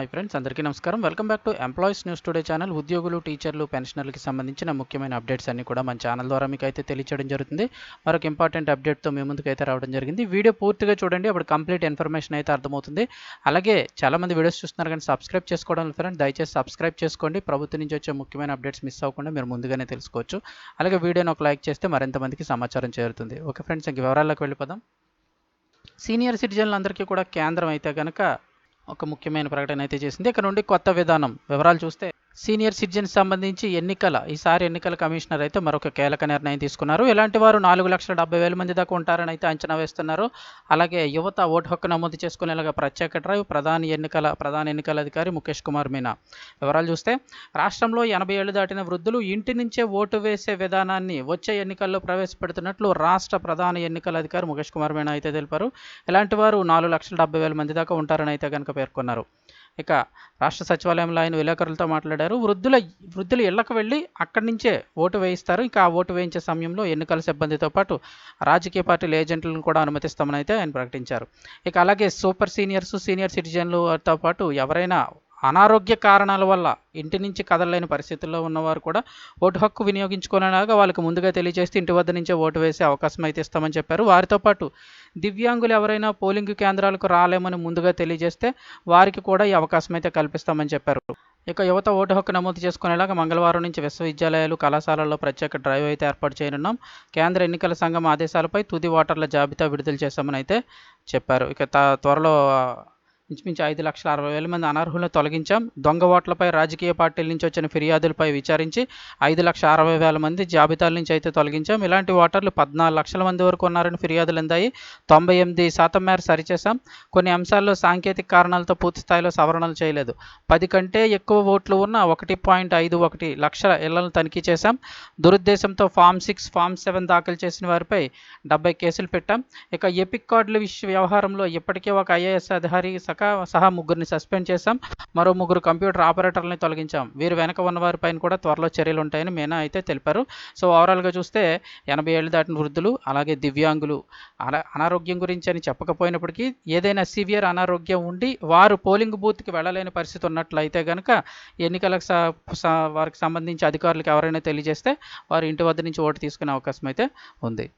Hi friends అందరికీ నమస్కారం. Welcome back to employees news today channel ఉద్యోగులు టీచర్లు పెన్షనర్లకి సంబంధించిన ముఖ్యమైన అప్డేట్స్ అన్ని కూడా మన ఛానల్ ద్వారా మీకు అయితే తెలియచేయడం జరుగుతుంది. మరొక ఇంపార్టెంట్ అప్డేట్తో మీ ముందుకు అయితే రావడం జరిగింది. వీడియో పూర్తిగా చూడండి అప్పుడు కంప్లీట్ ఇన్ఫర్మేషన్ అయితే అర్థమవుతుంది. అలాగే చాలామంది వీడియోస్ చూస్తున్నారు కానీ సబ్స్క్రైబ్ చేసుకోవడం ఫ్రెండ్ దయచేసి సబ్స్క్రైబ్ చేసుకోండి. ప్రభుత్వం నుంచి వచ్చే ముఖ్యమైన అప్డేట్స్ మిస్ అవ్వకుండా మీరు ముందుగానే తెలుసుకోవచ్చు. అలాగే వీడియోని ఒక లైక్ చేస్తే మరింత మందికి సమాచారం చేరుతుంది. ఓకే ఫ్రెండ్స్ ఇంక వివరాల్లోకి వెళ్ళిపోదాం. సీనియర్ సిటిజన్లందరికీ కూడా కేంద్రం అయితే కనుక ఒక ముఖ్యమైన ప్రకటన అయితే చేసింది. ఇక్కడ నుండి కొత్త విధానం. వివరాలు చూస్తే సీనియర్ సిటిజన్స్ సంబంధించి ఎన్నికల ఈసారి ఎన్నికల కమిషనర్ అయితే మరొక కీలక నిర్ణయం తీసుకున్నారు. ఎలాంటి వారు నాలుగు లక్షల డెబ్బై వేల మంది దాకా ఉంటారని అయితే అంచనా వేస్తున్నారు. అలాగే యువత ఓటు హక్కు నమోదు చేసుకునేలాగా ప్రత్యేక డ్రైవ్ ప్రధాన ఎన్నికల ప్రధాన ఎన్నికల అధికారి ముఖేష్ కుమార్ మీనా. వివరాలు చూస్తే రాష్ట్రంలో ఎనభై ఏళ్ళు దాటిన వృద్ధులు ఇంటి నుంచే ఓటు వేసే విధానాన్ని వచ్చే ఎన్నికల్లో ప్రవేశపెడుతున్నట్లు రాష్ట్ర ప్రధాన ఎన్నికల అధికారి ముఖేష్ కుమార్ మీనా అయితే తెలిపారు. ఇలాంటి వారు నాలుగు లక్షల డెబ్బై వేల మంది దాకా ఉంటారని అయితే కనుక పేర్కొన్నారు. ఇక రాష్ట్ర సచివాలయంలో ఆయన విలేకరులతో మాట్లాడారు. వృద్ధుల వృద్ధులు ఇళ్ళకు వెళ్ళి అక్కడి నుంచే ఓటు వేయిస్తారు. ఇంకా ఆ ఓటు వేయించే సమయంలో ఎన్నికల సిబ్బందితో పాటు రాజకీయ పార్టీల ఏజెంట్లను కూడా అనుమతిస్తామని అయితే ఆయన ప్రకటించారు. ఇక అలాగే సూపర్ సీనియర్స్ సీనియర్ సిటిజన్లతో పాటు ఎవరైనా అనారోగ్య కారణాల వల్ల ఇంటి నుంచి కదలలేని పరిస్థితుల్లో ఉన్నవారు కూడా ఓటు హక్కు వినియోగించుకునేలాగా వాళ్ళకి ముందుగా తెలియజేస్తే ఇంటి వద్ద నుంచే ఓటు వేసే అవకాశం అయితే ఇస్తామని చెప్పారు. వారితో పాటు దివ్యాంగులు ఎవరైనా పోలింగ్ కేంద్రాలకు రాలేమని ముందుగా తెలియజేస్తే వారికి కూడా ఈ అవకాశం అయితే కల్పిస్తామని చెప్పారు. ఇక యువత ఓటు హక్కు నమోదు చేసుకునేలాగా మంగళవారం నుంచి విశ్వవిద్యాలయాలు కళాశాలల్లో ప్రత్యేక డ్రైవ్ అయితే ఏర్పాటు చేయనున్నాం. కేంద్ర ఎన్నికల సంఘం ఆదేశాలపై తుది ఓటర్ల జాబితా విడుదల చేశామని అయితే చెప్పారు. ఇక త- త్వరలో ఇంచుమించు ఐదు లక్షల అరవై వేల మంది అనర్హులను తొలగించాం. దొంగ ఓట్లపై రాజకీయ పార్టీల నుంచి వచ్చిన ఫిర్యాదులపై విచారించి ఐదు లక్షల అరవై వేల మంది జాబితాల నుంచి అయితే తొలగించాం. ఇలాంటి ఓటర్లు పద్నాలుగు లక్షల మంది వరకు ఉన్నారని ఫిర్యాదులు అందాయి. తొంభై ఎనిమిది శాతం మేర సరిచేశాం. కొన్ని అంశాల్లో సాంకేతిక కారణాలతో పూర్తి స్థాయిలో సవరణలు చేయలేదు. పది కంటే ఎక్కువ ఓట్లు ఉన్న ఒకటి పాయింట్ ఐదు ఒకటి లక్షల ఇళ్ళను తనిఖీ చేశాం. దురుద్దేశంతో ఫామ్ సిక్స్ ఫామ్ సెవెన్ దాఖలు చేసిన వారిపై డెబ్బై కేసులు పెట్టాం. ఇక ఎపిక్ కార్డుల విషయ వ్యవహారంలో ఇప్పటికే ఒక ఐఏఎస్ అధికారి సహా సహా ముగ్గురిని సస్పెండ్ చేశాం. మరో ముగ్గురు కంప్యూటర్ ఆపరేటర్లని తొలగించాం. వీరు వెనక ఉన్నవారిపైన కూడా త్వరలో చర్యలు ఉంటాయని మీనా అయితే తెలిపారు. సో ఓవరాల్గా చూస్తే ఎనభై ఏళ్ళు దాటిన వృద్ధులు అలాగే దివ్యాంగులు అలా అనారోగ్యం గురించి అని చెప్పకపోయినప్పటికీ ఏదైనా సివియర్ అనారోగ్యం ఉండి వారు పోలింగ్ బూత్కి వెళ్ళలేని పరిస్థితి ఉన్నట్లయితే కనుక ఎన్నికలకు స- వారికి సంబంధించి అధికారులకు ఎవరైనా తెలియజేస్తే వారు ఇంటి వద్ద నుంచి ఓటు తీసుకునే అవకాశం అయితే ఉంది.